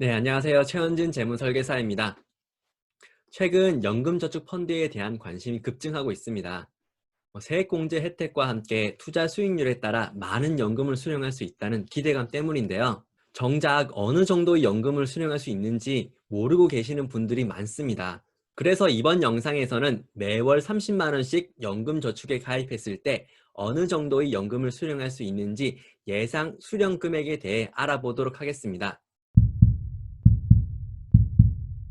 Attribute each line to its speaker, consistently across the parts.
Speaker 1: 네, 안녕하세요. 최현진 재무설계사입니다. 최근 연금저축 펀드에 대한 관심이 급증하고 있습니다. 뭐 세액공제 혜택과 함께 투자 수익률에 따라 많은 연금을 수령할 수 있다는 기대감 때문인데요. 정작 어느 정도의 연금을 수령할 수 있는지 모르고 계시는 분들이 많습니다. 그래서 이번 영상에서는 매월 30만원씩 연금저축에 가입했을 때 어느 정도의 연금을 수령할 수 있는지 예상 수령 금액에 대해 알아보도록 하겠습니다.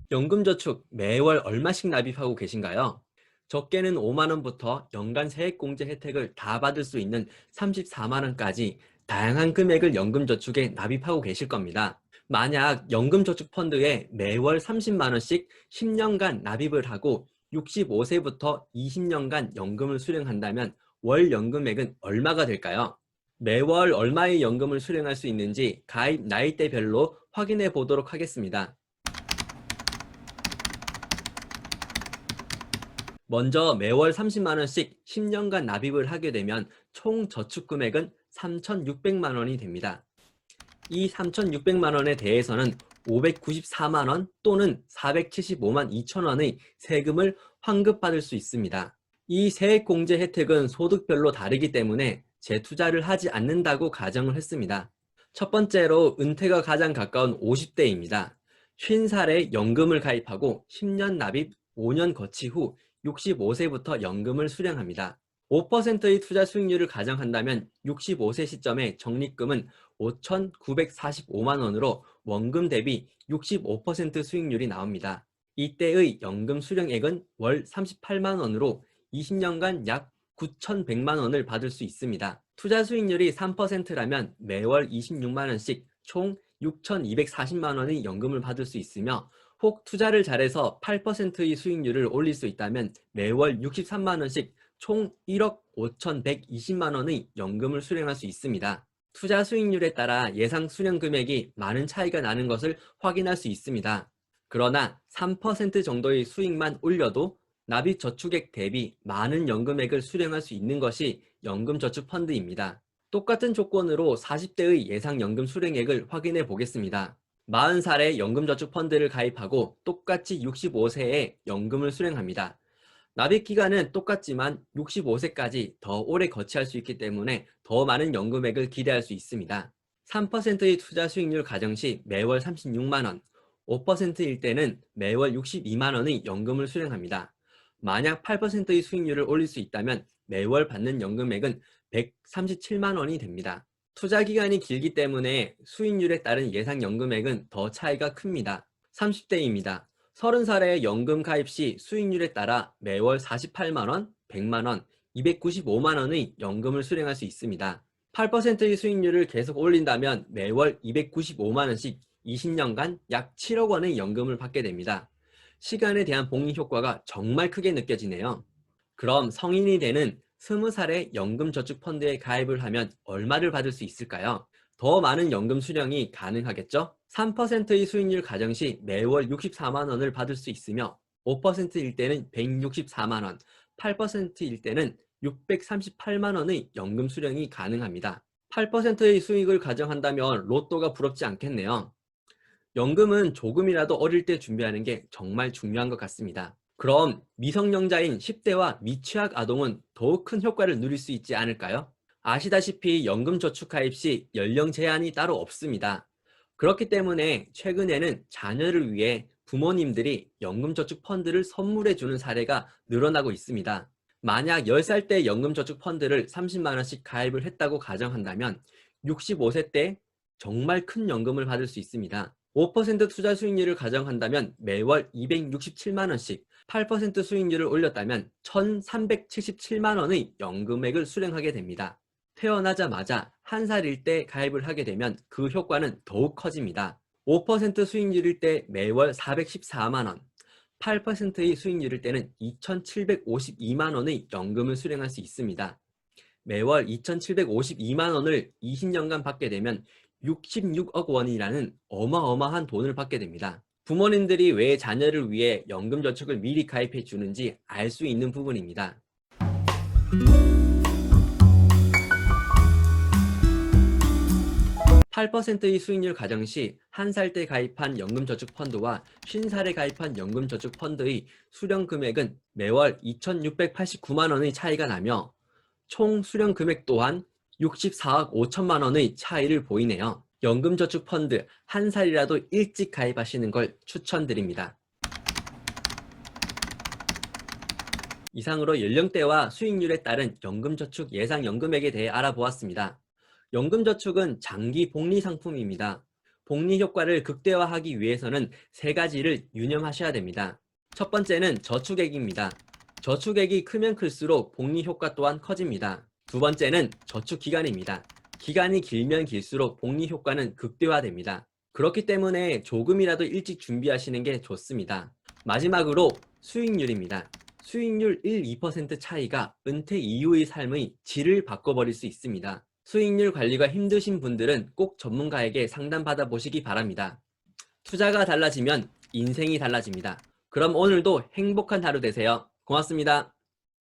Speaker 1: 연금저축 매월 얼마씩 납입하고 계신가요? 적게는 5만원부터 연간 세액공제 혜택을 다 받을 수 있는 34만원까지 다양한 금액을 연금저축에 납입하고 계실 겁니다. 만약 연금저축 펀드에 매월 30만원씩 10년간 납입을 하고 65세부터 20년간 연금을 수령한다면 월 연금액은 얼마가 될까요? 매월 얼마의 연금을 수령할 수 있는지 가입 나이대별로 확인해 보도록 하겠습니다. 먼저 매월 30만 원씩 10년간 납입을 하게 되면 총 저축 금액은 3,600만 원이 됩니다. 이 3,600만 원에 대해서는 594만 원 또는 475만 2천 원의 세금을 환급받을 수 있습니다. 이 세액공제 혜택은 소득별로 다르기 때문에 재투자를 하지 않는다고 가정을 했습니다. 첫 번째로 은퇴가 가장 가까운 50대입니다. 50살에 연금을 가입하고 10년 납입 5년 거치 후 65세부터 연금을 수령합니다. 5%의 투자 수익률을 가정한다면 65세 시점에 적립금은 5,945만 원으로 원금 대비 65% 수익률이 나옵니다. 이때의 연금 수령액은 월 38만 원으로 20년간 약 9,100만 원을 받을 수 있습니다. 투자 수익률이 3%라면 매월 26만 원씩 총 6,240만 원의 연금을 받을 수 있으며 혹 투자를 잘해서 8%의 수익률을 올릴 수 있다면 매월 63만 원씩 총 1억 5,120만 원의 연금을 수령할 수 있습니다. 투자 수익률에 따라 예상 수령 금액이 많은 차이가 나는 것을 확인할 수 있습니다. 그러나 3% 정도의 수익만 올려도 납입 저축액 대비 많은 연금액을 수령할 수 있는 것이 연금저축펀드입니다. 똑같은 조건으로 40대의 예상 연금 수령액을 확인해 보겠습니다. 40살에 연금저축펀드를 가입하고 똑같이 65세에 연금을 수령합니다. 납입기간은 똑같지만 65세까지 더 오래 거치할 수 있기 때문에 더 많은 연금액을 기대할 수 있습니다. 3%의 투자 수익률 가정 시 매월 36만원, 5%일 때는 매월 62만원의 연금을 수령합니다. 만약 8%의 수익률을 올릴 수 있다면 매월 받는 연금액은 137만원이 됩니다. 투자 기간이 길기 때문에 수익률에 따른 예상 연금액은 더 차이가 큽니다. 30대입니다. 30살에 연금 가입 시 수익률에 따라 매월 48만원, 100만원, 295만원의 연금을 수령할 수 있습니다. 8%의 수익률을 계속 올린다면 매월 295만원씩 20년간 약 7억 원의 연금을 받게 됩니다. 시간에 대한 복리 효과가 정말 크게 느껴지네요. 그럼 성인이 되는 20살에 연금저축펀드에 가입을 하면 얼마를 받을 수 있을까요? 더 많은 연금 수령이 가능하겠죠? 3%의 수익률 가정 시 매월 64만 원을 받을 수 있으며 5%일 때는 164만 원, 8%일 때는 638만 원의 연금 수령이 가능합니다. 8%의 수익을 가정한다면 로또가 부럽지 않겠네요. 연금은 조금이라도 어릴 때 준비하는 게 정말 중요한 것 같습니다. 그럼 미성년자인 10대와 미취학 아동은 더욱 큰 효과를 누릴 수 있지 않을까요? 아시다시피 연금저축 가입 시 연령 제한이 따로 없습니다. 그렇기 때문에 최근에는 자녀를 위해 부모님들이 연금저축 펀드를 선물해 주는 사례가 늘어나고 있습니다. 만약 10살 때 연금저축 펀드를 30만원씩 가입을 했다고 가정한다면 65세 때 정말 큰 연금을 받을 수 있습니다. 5% 투자 수익률을 가정한다면 매월 267만 원씩 8% 수익률을 올렸다면 1377만 원의 연금액을 수령하게 됩니다. 태어나자마자 한 살일 때 가입을 하게 되면 그 효과는 더욱 커집니다. 5% 수익률일 때 매월 414만원, 8%의 수익률일 때는 2,752만원의 연금을 수령할 수 있습니다. 매월 2,752만원을 20년간 받게 되면 66억 원이라는 어마어마한 돈을 받게 됩니다. 부모님들이 왜 자녀를 위해 연금 저축을 미리 가입해 주는지 알 수 있는 부분입니다. 8%의 수익률 가정 시 한 살 때 가입한 연금저축펀드와 50살에 가입한 연금저축펀드의 수령 금액은 매월 2,689만 원의 차이가 나며 총 수령 금액 또한 64억 5천만 원의 차이를 보이네요. 연금저축펀드 한 살이라도 일찍 가입하시는 걸 추천드립니다. 이상으로 연령대와 수익률에 따른 연금저축 예상연금액에 대해 알아보았습니다. 연금저축은 장기 복리 상품입니다. 복리 효과를 극대화하기 위해서는 세 가지를 유념하셔야 됩니다. 첫 번째는 저축액입니다. 저축액이 크면 클수록 복리 효과 또한 커집니다. 두 번째는 저축 기간입니다. 기간이 길면 길수록 복리 효과는 극대화됩니다. 그렇기 때문에 조금이라도 일찍 준비하시는 게 좋습니다. 마지막으로 수익률입니다. 수익률 1, 2% 차이가 은퇴 이후의 삶의 질을 바꿔버릴 수 있습니다. 수익률 관리가 힘드신 분들은 꼭 전문가에게 상담받아 보시기 바랍니다. 투자가 달라지면 인생이 달라집니다. 그럼 오늘도 행복한 하루 되세요. 고맙습니다.